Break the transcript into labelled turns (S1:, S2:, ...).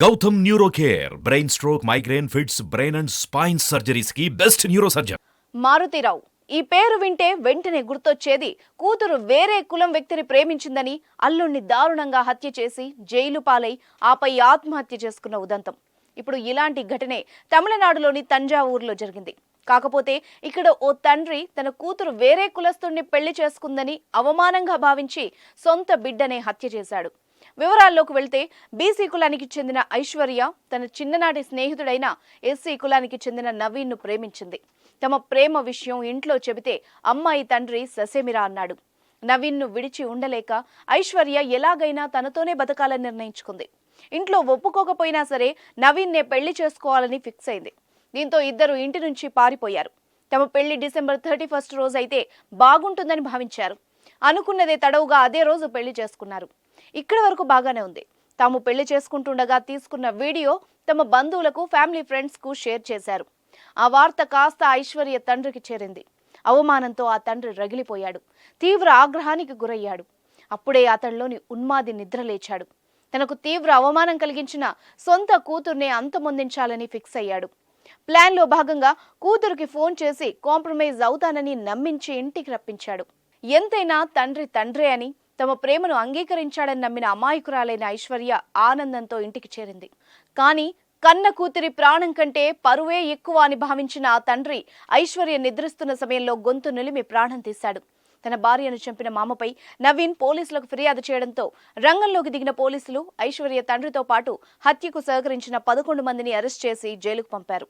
S1: Gautam neuro care brain stroke migraine fits brain and spine సర్జరీస్కి best neuro surgeon
S2: Maruthi Rao ఈ పేరు వింటే వెంటనే గుర్తొచ్చేది కూతురు వేరే కులం వ్యక్తిని ప్రేమించిందని అల్లుణ్ణి దారుణంగా హత్య చేసి జైలు పాలై ఆపై ఆత్మహత్య చేసుకున్న ఉదంతం. ఇప్పుడు ఇలాంటి ఘటనే తమిళనాడులోని తంజావూరులో జరిగింది. కాకపోతే ఇక్కడ ఓ తండ్రి తన కూతురు వేరే కులస్తుణ్ణి పెళ్ళి చేసుకుందని అవమానంగా భావించి సొంత బిడ్డనే హత్య చేశాడు. వివరాల్లోకి వెళ్తే బీసీ కులానికి చెందిన ఐశ్వర్య తన చిన్ననాటి స్నేహితుడైన ఎస్సీ కులానికి చెందిన నవీన్ను ప్రేమించింది. తమ ప్రేమ విషయం ఇంట్లో చెబితే అమ్మాయి తండ్రి ససేమిరా అన్నాడు. నవీన్ను విడిచి ఉండలేక ఐశ్వర్య ఎలాగైనా తనతోనే బతకాలని నిర్ణయించుకుంది. ఇంట్లో ఒప్పుకోకపోయినా సరే నవీన్నే పెళ్ళి చేసుకోవాలని ఫిక్స్ అయింది. దీంతో ఇద్దరు ఇంటి నుంచి పారిపోయారు. తమ పెళ్ళి డిసెంబర్ థర్టీ ఫస్ట్ రోజు అయితే బాగుంటుందని భావించారు. అనుకున్నదే తడవుగా అదే రోజు పెళ్ళి చేసుకున్నారు. ఇక్కడి వరకు బాగానే ఉంది. తాము పెళ్ళి చేసుకుంటుండగా తీసుకున్న వీడియో తమ బంధువులకు ఫ్యామిలీ ఫ్రెండ్స్కు షేర్ చేశారు. ఆ వార్త కాస్త ఐశ్వర్య తండ్రికి చేరింది. అవమానంతో ఆ తండ్రి రగిలిపోయాడు. తీవ్ర ఆగ్రహానికి గురయ్యాడు. అప్పుడే అతనిలోని ఉన్మాది నిద్రలేచాడు తనకు తీవ్ర అవమానం కలిగించిన సొంత కూతుర్నే అంతమొందించాలని ఫిక్స్ అయ్యాడు. ప్లాన్లో భాగంగా కూతురికి ఫోన్ చేసి కాంప్రమైజ్ అవుతానని నమ్మించి ఇంటికి రప్పించాడు. ఎంతైనా తండ్రి తండ్రే అని తమ ప్రేమను అంగీకరించాడని నమ్మిన అమాయకురాలైన ఐశ్వర్య ఆనందంతో ఇంటికి చేరింది. కానీ కన్న కూతురి ప్రాణం కంటే పరువే ఎక్కువ అని భావించిన ఆ తండ్రి ఐశ్వర్య నిద్రిస్తున్న సమయంలో గొంతు నిలిమి ప్రాణం తీశాడు. తన భార్యను చంపిన మామపై నవీన్ పోలీసులకు ఫిర్యాదు చేయడంతో రంగంలోకి దిగిన పోలీసులు ఐశ్వర్య తండ్రితో పాటు హత్యకు సహకరించిన పదకొండు మందిని అరెస్ట్ చేసి జైలుకు పంపారు.